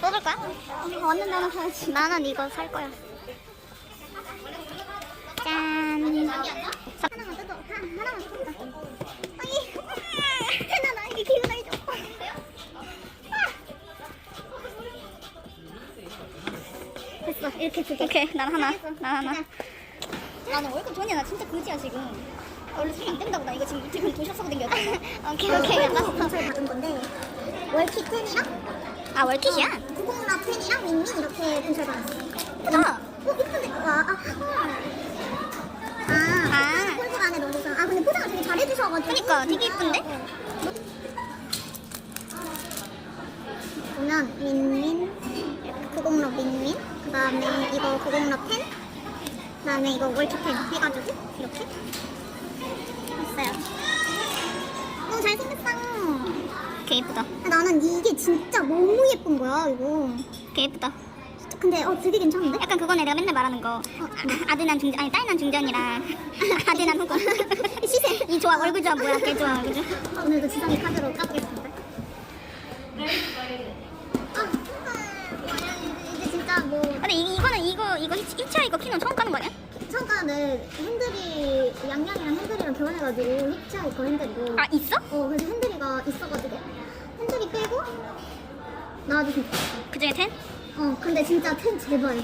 뽑을 거야? 완전 나는 사야지. 나는 이거 살 거야. 짠. 하나만 뜯어. 하- 하나만 뜯어. 아니. 됐어. 이렇게 두 개. 오케이, 난 하나. 난 하나. 나는 월급 전이야. 나 진짜 그지야 지금. 원래 술안 뗀다고 나 이거 지금 지금 도시락 싸고 댕겼잖아. 오케이 오케이 알았어. 저희 받은 건데 월키 10이랑 아 월키야? 구공라 10이랑 윈윈 이렇게 분철 받았어. 예쁘다. 어 이쁜데 와 아. 아, 아. 폴드 안에 넣어서 아 근데 포장을 되게 잘해주셔가지고 그니까 되게 이쁜데? 보면 윈윈 구공럽 윈윈 그 다음에 이거 구공럽 10그 다음에 이거 월키 10 해가지고 이렇게 했어요. 너무 잘생겼어. 개 예쁘다. 나는 이게 진짜 너무 예쁜 거야 이거. 개 예쁘다. 근데 어 되게 괜찮은데? 약간 그거네 내가 맨날 말하는 거. 아, 아드난 중전 아니 딸난 중전이랑 아드난 후군 시세. 이 조합 얼굴 조합 뭐야? 개 조합 얼굴 조합 아, 오늘도 지성이 카드로 까보겠습니다. 아 이제 진짜 뭐. 근데 이, 이거는 이거 이거 히치, 히치하이거 키는 처음 까는 거 아니야? 처음 까는데 핸들이 양양이랑 핸들이랑 교환해가지고 히치하이거 핸들이고. 아 있어? 어 그래서 핸들이가 있어가지고. 핸들이 빼고 나와주고 그 중에 10? 어 근데 진짜 10 제발.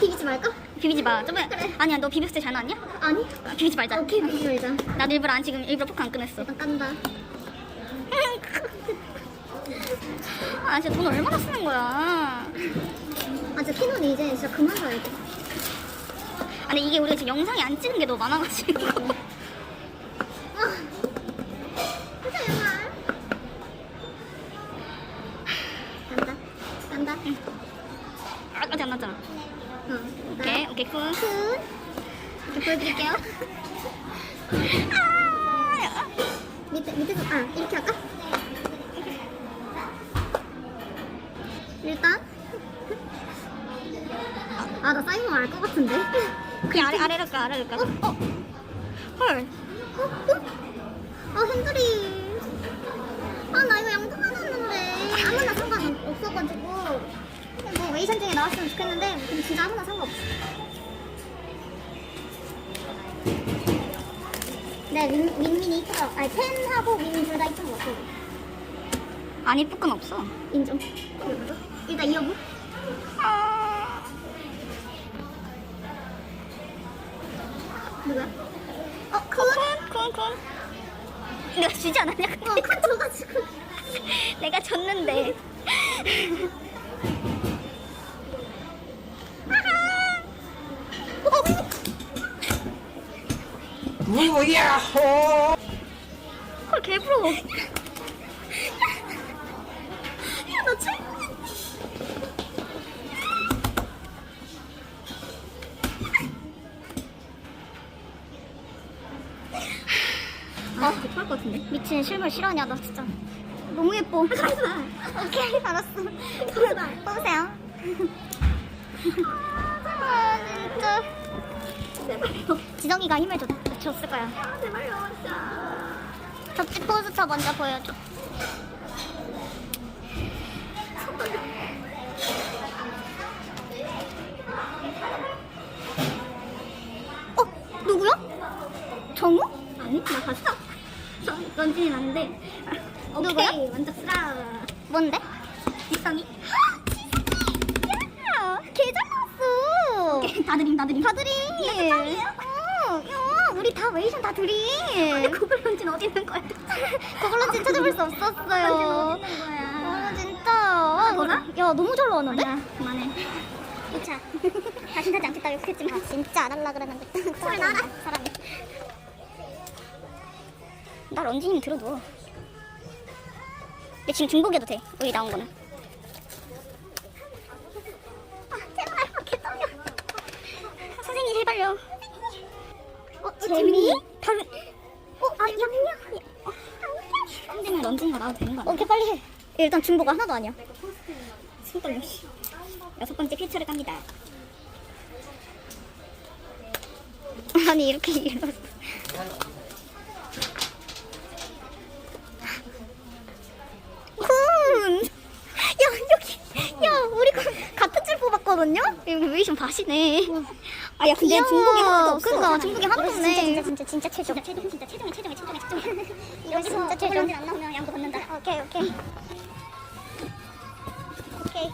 비비지 말까? 비비지 마. 저번에 아니야 너 비비스 잘 나왔냐? 아니. 비비지 말자. 오케이 비비지 말자. 나도 일부러 안 지금 일부러 포크 안 끊었어. 일단 깐다. 아 진짜 돈 얼마나 쓰는 거야? 아 진짜 캐논이 이제 진짜 그만 사야 돼 아니 이게 우리가 지금 영상에 안 찍은 게 너무 많아가지고. 아 간다. 간다. 응. 아까지 안 났잖아. 어, 오케이 오케이 굿. 이렇게 보여드릴게요. 아, 밑에 밑에서 아 이렇게 할까? 일단. 아 나 사이먼 알것 같은데 그냥 아래 아래로 가 아래로 가 어? 어? 헐 어? 어? 아 핸들이 아 나 이거 양도 받았는데 아무나 상관 없어가지고 뭐 웨이션 중에 나왔으면 좋겠는데 근데 진짜 아무나 상관없어 네 윈, 윈민이 이쁘다 아니 펜하고 윈민 둘 다 이쁜 것 같아 안 이쁠 건 없어 인정 일단 이어보 누구야? 어, 쿤? 쿤, 쿤. 내가 주지 않았냐? 어, 쿤 줘가지고. 내가 줬는데. 무야호 헐, 개부러워. 야, 나 최고. 아, 급할 것 같은데? 미친 실물 실화냐, 나 진짜. 너무 예뻐. 오케이, 알았어. 뽑으세요. 아, 진짜. 제발요. 지성이가 힘을 줬, 줬을 거야. 제발요, 진짜. 접지 포스터 먼저 보여줘. 어? 누구야? 정우? 아니, 나 봤어. 런쥔이 났는데. 오케이, 먼저 쓰라. 뭔데? 지성이. 야, 개잘 나왔어. 오케이, 다 드림, 다 드림. 다 드림. 어, 야, 우리 다 웨이션 다 드림. 근데 구글 런쥔 어디 있는 거야? 구글 런쥔 찾아볼 수 없었어요. 어디 있는 거야? 어, 진짜. 뭐라? 야, 너무 잘 나왔는데? 그만해. 2차. 다신 타지 않겠다고 욕했지만 진짜 안 할라 그랬는데. 콜 나라. 사람이. 나 런쥔님 들어도. 근데 지금 중복해도 돼. 여기 나온 거는. 아, 제발. 아, 개떨려. 선생님, 제발요. 어, 재민이? 다른. 어, 아, 양양. 어, 선생님 런쥔이가 나와도 되는 거 아니야? 오케이, 빨리 해. 일단 중복 하나도 아니야. 손 떨려, 씨. 여섯 번째 필터를 깝니다. 아니, 이렇게 일어서. 이거 왜좀 바시네. 아, 야, 근데 중복이 하나도 없어. 그니까, 중복이 하나도 없네. 진짜 진짜 진짜 최종. 최종 진짜 최종에 최종에 최종에 최종에. 이거 진짜 최종. 안 나오면 양도 받는다. 오케이 오케이. 오케이.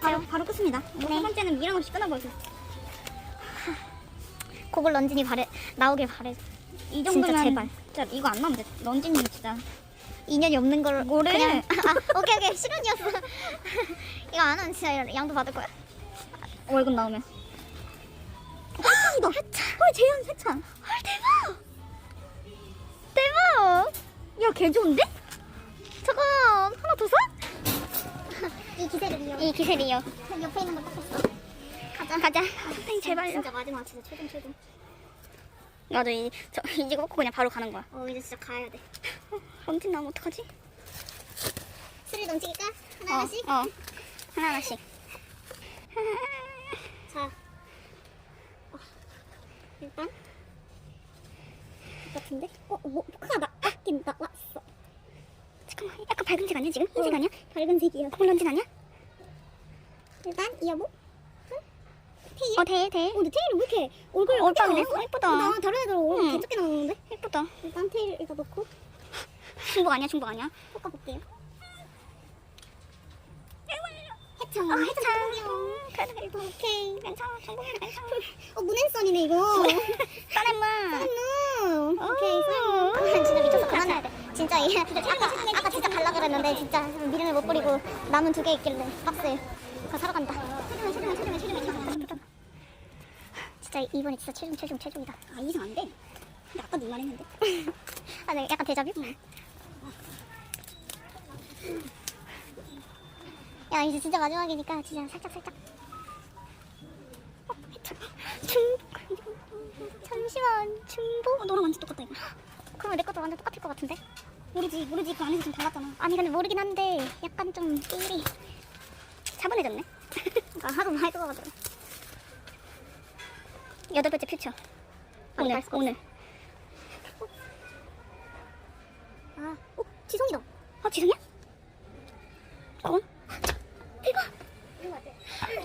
바로, 바로 끝습니다. 뭐 네. 첫 번째는 미련 없이 끊어버렸어. 곡을 런쥔이 바래 나오길 바래. 이 진짜 정도면 제발. 진짜 이거 안 나오면 돼. 런쥔이 진짜. 인연이 없는 걸 뭐래? 그냥 아, 오케이 오케이 실언이었어. 이거 안 하면 진짜 양도 받을 거야. 월급 나오면. 세찬이다. 세찬. 헐, 재현 세찬. 헐 대박. 대박. 야, 개 좋은데? 잠깐 하나 더 사? 이 기세를 이어. 이 기세를 이어. 옆에 있는 거 닦았어. 가자. 가자. 선생님, 제발요. 진짜 마지막 진짜 최종 최종. 나도 이, 저, 이제 먹고 그냥 바로 가는 거야. 어 이제 진짜 가야 돼. 런쥔 나오면 어떡하지? 술을 넘치니까 어, 하나 하나씩. 어. 하나 하나씩. 자. 어, 일단 이 같은데? 어, 뭐 포카가 나 아낀 나왔어. 잠깐만, 약간 밝은 색 아니야, 지금? 흰색 아니야? 밝은 색이야. 그걸 런쥔 아니야? 일단 이어보. 테일. 어, 대, 대. 어, 근데 테일이 왜 이렇게 얼굴? 어떻게 나왔어? 예쁘다. 나 다른 애들 얼굴 응. 개쩍게 나오는데? 예쁘다. 일단 테일 일단 넣고 중복 아니야, 중복 아니야? 볶아볼게요. 해창. 해창 귀여워. 그래도 오케이. 괜찮아, 중복이라 괜찮아. 어, 문앤선이네 이거. 쌀무. 오케이, 어. 쌀무. 진짜 미쳐서 그만해야 돼. 진짜 이 아까 아까 진짜 갈라 그랬는데 진짜 미련을 못 버리고 남은 두 개 있길래 박스에 그거 사러 간다. 최종에 최종에 최종에 최종에 최종. 진짜 이번에 진짜 최종 최종 최종이다. 아, 이상 안 돼. 근데 아까 네말 했는데. 아, 네, 약간 데자뷰? 야, 이제 진짜 마지막이니까 진짜 살짝 살짝. 어, 중복. 잠시만, 중복. 어, 너랑 완전 똑같다, 이거. 그러면 내 것도 완전 똑같을 것 같은데? 모르지, 모르지. 그 안에서 좀 달랐잖아. 아니, 근데 모르긴 한데 약간 좀 삘이 차분해졌네. 아, 하도 많이 써가지고. 여덟 번째 퓨처. 오늘, 오늘. 아, 어, 지성이다. 아, 지성이야? 어? 대박.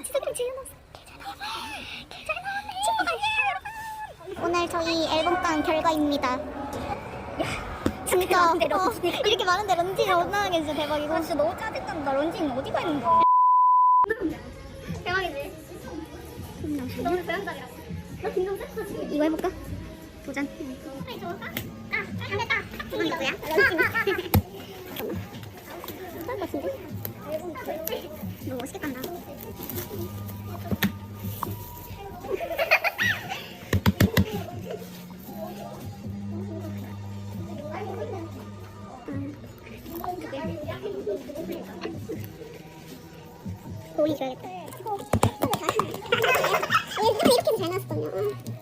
지성이랑 제일 나왔어. 개잘 나왔네. 개잘 나왔네. 친구가 오늘 앨범단 결과입니다. 진짜 어. 이렇게 많은데 런쥔이 못 나오는 게 진짜 대박이고. 나 진짜 너무 짜증난다. 런쥔 어디가 있는 거야? 대박이지. 너무 배운다이라고. 너 셌어 지금. 이거 해볼까? 도전. 빨리 줘볼까? 아. 이거 누구야? 런쥔. 도이 줘야겠다. 얘 이렇게 잘 나왔었거든요.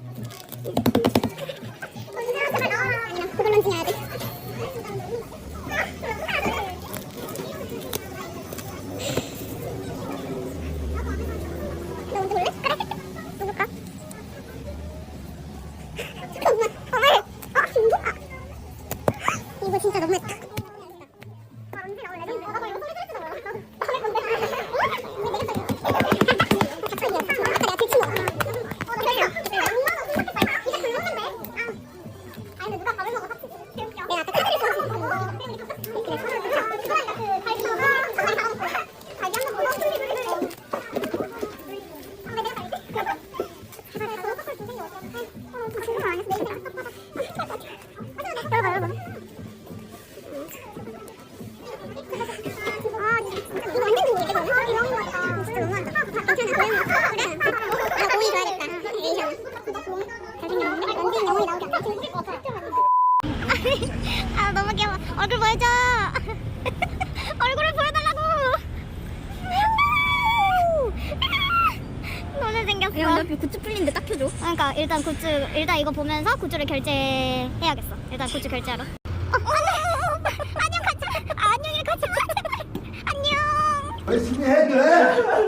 어 야, 나 옆에 굿즈 풀린데 딱 켜줘. 그러니까 일단 굿즈 일단 이거 보면서 굿즈를 결제해야겠어. 일단 굿즈 결제하러. 어, 안녕. 안녕 같이 안녕히 같이 안녕. 열심히 해도 돼.